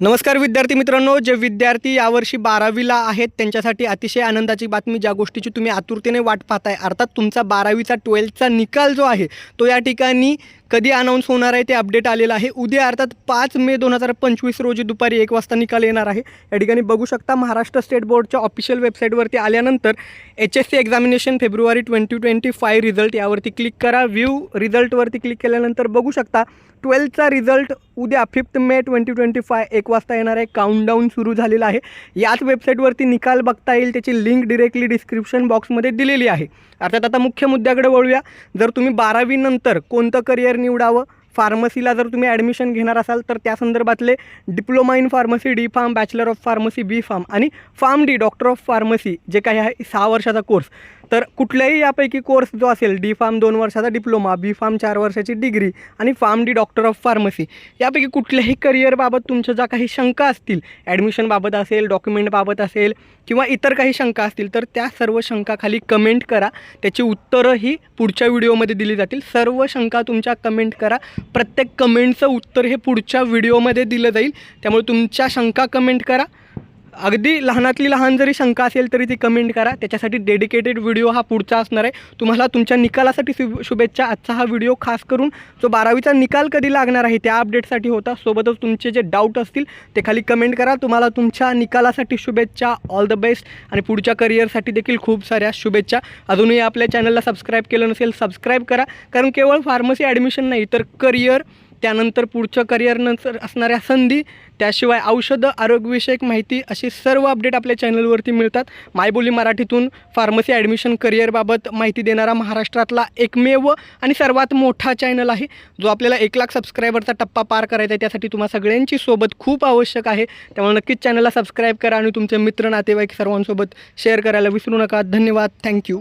नमस्कार विद्यार्थी मित्रांनो जे विद्यार्थी यावर्षी बारावीला आहेत त्यांच्यासाठी अतिशय आनंदाची बातमी ज्या गोष्टीची तुम्ही आतुरतेने वाट पाहताय. अर्थात तुमचा बारावीचा ट्वेल्थचा निकाल जो आहे तो या ठिकाणी कधी अनाऊन्स होणार आहे ते अपडेट आलेलं आहे. उद्या अर्थात पाच मे दोन हजार पंचवीस रोजी दुपारी एक वाजता निकाल येणार आहे. या ठिकाणी बघू शकता महाराष्ट्र स्टेट बोर्डच्या ऑफिशियल वेबसाईटवरती आल्यानंतर H S C examination February twenty twenty five result यावरती क्लिक करा. व्ह्यू रिझल्टवरती क्लिक केल्यानंतर बघू शकता ट्वेल्थचा रिझल्ट उद्या fifth May twenty twenty five एक वाजता येणार आहे. काउंटडाऊन सुरू झालेला आहे. याच वेबसाईटवरती निकाल बघता येईल. त्याची लिंक डिरेक्टली डिस्क्रिप्शन बॉक्समध्ये दिलेली आहे. अर्थात आता मुख्य मुद्द्याकडे वळूया. जर तुम्ही बारावीनंतर कोणतं करिअर निवडावं. फार्मसीला जर तुम्ही ॲडमिशन घेणार असाल तर त्या संदर्भातले diploma in pharmacy D pharm bachelor of pharmacy B pharm आणि pharm D doctor of pharmacy जे काही आहे सहा वर्षाचा कोर्स तर कुठल्याही यापैकी कोर्स जो असेल डी फार्म दोन वर्षाचा डिप्लोमा बी फार्म चार वर्षाची डिग्री आणि pharm D doctor of pharmacy यापैकी कुठल्याही करिअरबाबत तुमच्या ज्या काही शंका असतील ॲडमिशनबाबत असेल डॉक्युमेंटबाबत असेल किंवा इतर काही शंका असतील तर त्या सर्व शंका खाली कमेंट करा. त्याची उत्तरंही पुढच्या व्हिडिओमध्ये दिली जातील. सर्व शंका तुमच्या कमेंट करा. प्रत्येक कमेंटचं उत्तर हे पुढच्या व्हिडिओमध्ये दिलं जाईल. त्यामुळे तुमच्या शंका कमेंट करा. अगदी लहानातली लहान जरी शंका असेल तरी ती कमेंट करा. त्याच्यासाठी डेडिकेटेड व्हिडिओ हा पुढचा असणार आहे. तुम्हाला तुमच्या निकालासाठी शुभ शुभेच्छा. आजचा हा व्हिडिओ खास करून जो बारावीचा निकाल कधी लागणार आहे त्या अपडेटसाठी होता. सोबतच तुमचे जे डाऊट असतील ते खाली कमेंट करा. तुम्हाला तुमच्या निकालासाठी शुभेच्छा. ऑल द बेस्ट आणि पुढच्या करिअरसाठी देखील खूप साऱ्या शुभेच्छा. अजूनही आपल्या चॅनलला सबस्क्राईब केलं नसेल सबस्क्राईब करा. कारण केवळ फार्मसी ॲडमिशन नाही तर करिअर त्यानंतर पुढचं करिअरनंतर असणाऱ्या संधी त्याशिवाय औषधं आरोग्यविषयक माहिती अशी सर्व अपडेट आपल्या चॅनलवरती मिळतात. मायबोली मराठीतून फार्मसी ॲडमिशन करिअरबाबत माहिती देणारा महाराष्ट्रातला एकमेव आणि सर्वात मोठा चॅनल आहे. जो आपल्याला एक लाख सबस्क्रायबरचा टप्पा पार करायचा आहे त्यासाठी तुम्हा सगळ्यांची सोबत खूप आवश्यक आहे. त्यामुळे नक्कीच चॅनलला सबस्क्राईब करा आणि तुमचे मित्र नातेवाईक सर्वांसोबत शेअर करायला विसरू नका. धन्यवाद. थँक्यू